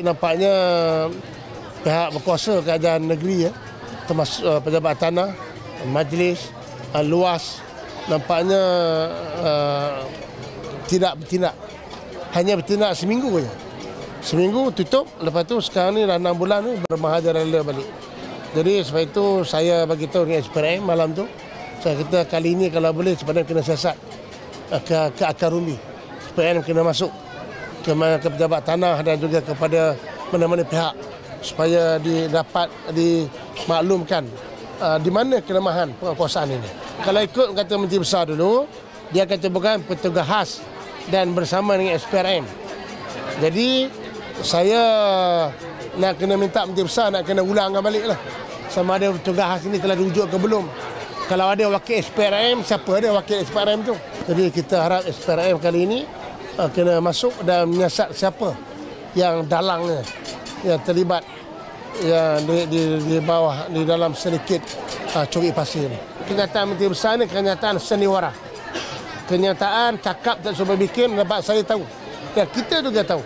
Nampaknya pihak berkuasa kerajaan negeri ya, termasuk uh, pejabat tanah, majlis, uh, luas, nampaknya uh, tidak bertindak. Hanya bertindak seminggu saja. Seminggu tutup, lepas tu sekarang ni dah 6 bulan ni bermahaja rela balik. Jadi sebab itu saya bagi tahu dengan SPRM malam tu, saya kata kali ini kalau boleh sebenarnya kena siasat ke, ke akar rumi. SPRM kena masuk ke, ke pejabat tanah dan juga kepada mana-mana pihak supaya didapat dimaklumkan uh, di mana kelemahan penguasaan ini. Kalau ikut kata Menteri Besar dulu, dia kata bukan petugas khas dan bersama dengan SPRM. Jadi saya nak kena minta Menteri Besar nak kena ulangkan balik lah. Sama ada petugas khas ini telah dirujuk ke belum. Kalau ada wakil SPRM, siapa ada wakil SPRM tu? Jadi kita harap SPRM kali ini uh, kena masuk dan menyiasat siapa yang dalangnya yang terlibat yang di, di, di bawah di dalam sedikit uh, curi pasir ni. Kenyataan Menteri Besar ni kenyataan seniwara. Kenyataan cakap tak cuba bikin dapat saya tahu. Dan kita juga tahu.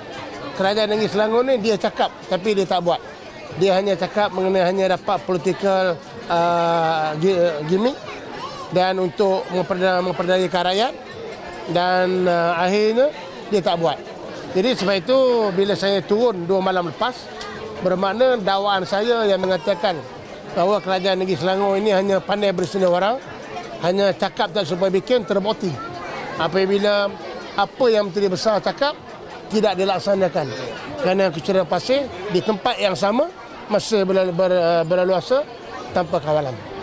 Kerajaan Negeri Selangor ni dia cakap tapi dia tak buat. Dia hanya cakap mengenai hanya dapat political uh, gimmick dan untuk memperdayakan rakyat dan uh, akhirnya dia tak buat. Jadi sebab itu bila saya turun dua malam lepas bermakna dakwaan saya yang mengatakan bahawa kerajaan negeri Selangor ini hanya pandai bersenawara hanya cakap tak supaya bikin terbukti apabila apa yang Menteri Besar cakap tidak dilaksanakan kerana kecurangan pasir di tempat yang sama masih berlalu, ber, berlalu asa tanpa kawalan.